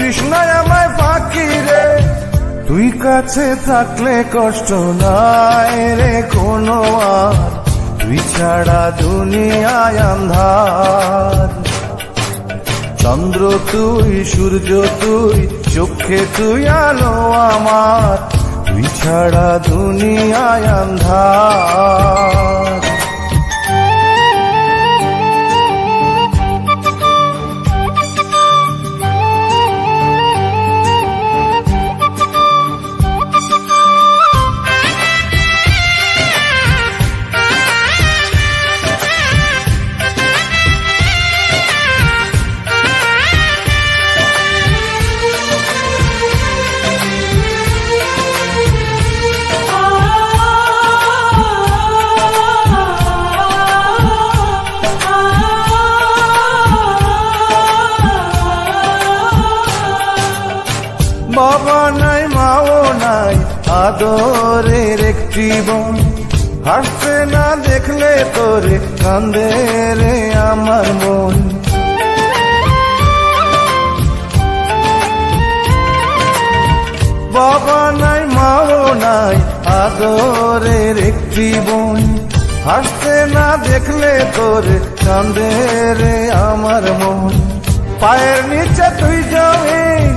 কৃষ্ণায় আমায় পাখি রে। তুই কাছে থাকলে কষ্ট নাই রে কোনো আর। তুই ছাড়া দুনিয়ায় আন্ধার। চন্দ্র তুই, সূর্য তুই, চোখে তুই, আলো আমার। তুই ছাড়া দুনিয়ায় আন্ধার। আদরের একটি বোন হাসতে না দেখলে তোরে কান্দে রে আমার মন। বাবা নাই, মাও নাই, আদরের একটি বোন। হাসতে না দেখলে তোর কান্দে রে আমার মন। পায়ের নিচে তুই জমিন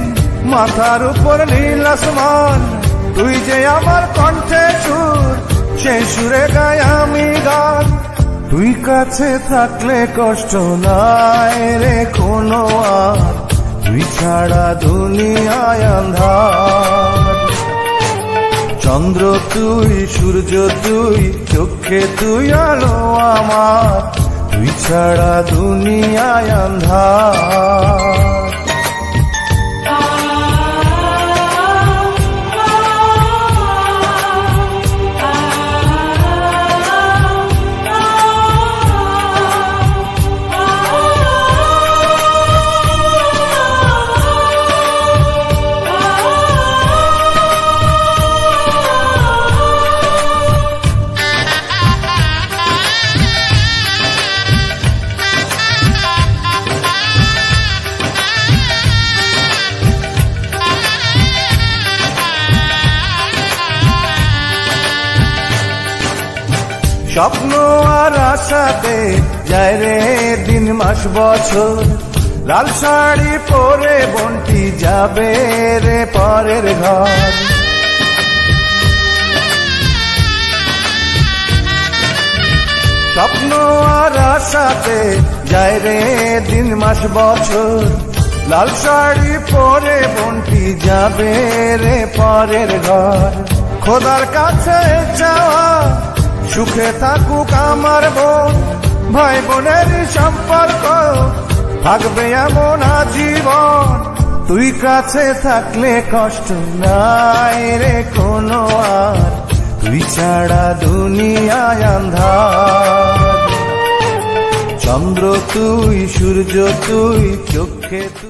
মাথার উপর নীল আসমান। তুই যে আমার কণ্ঠে সুর, সে সুরে গায় আমি গান। তুই কাছে থাকলে কষ্ট নাই রে কোনো আর। তুই ছাড়া দুনিয়ায় আন্ধার। চন্দ্র তুই, সূর্য তুই, চোখে তুই, আলো আমার। তুই ছাড়া দুনিয়ায় আন্ধার। স্বপ্ন আর আশাতে যায় রে দিন মাস বছর। লাল শাড়ি পরে বন্টি যাবে রে পরের ঘর। স্বপ্ন আর আশাতে যায় রে দিন মাস বছর। লাল শাড়ি পরে বন্টি যাবে রে পরের ঘর। খোদার কাছে চাওয়া সুখে থাকুক আমার বোন, ভাই বোনের সম্পর্ক, থাকবে এমন আজীবন। তুই কাছে থাকলে কষ্ট নাই রে কোনো আর। তুই ছাড়া দুনিয়ায় আন্ধার। চন্দ্র তুই, সূর্য তুই, চোখে তুই।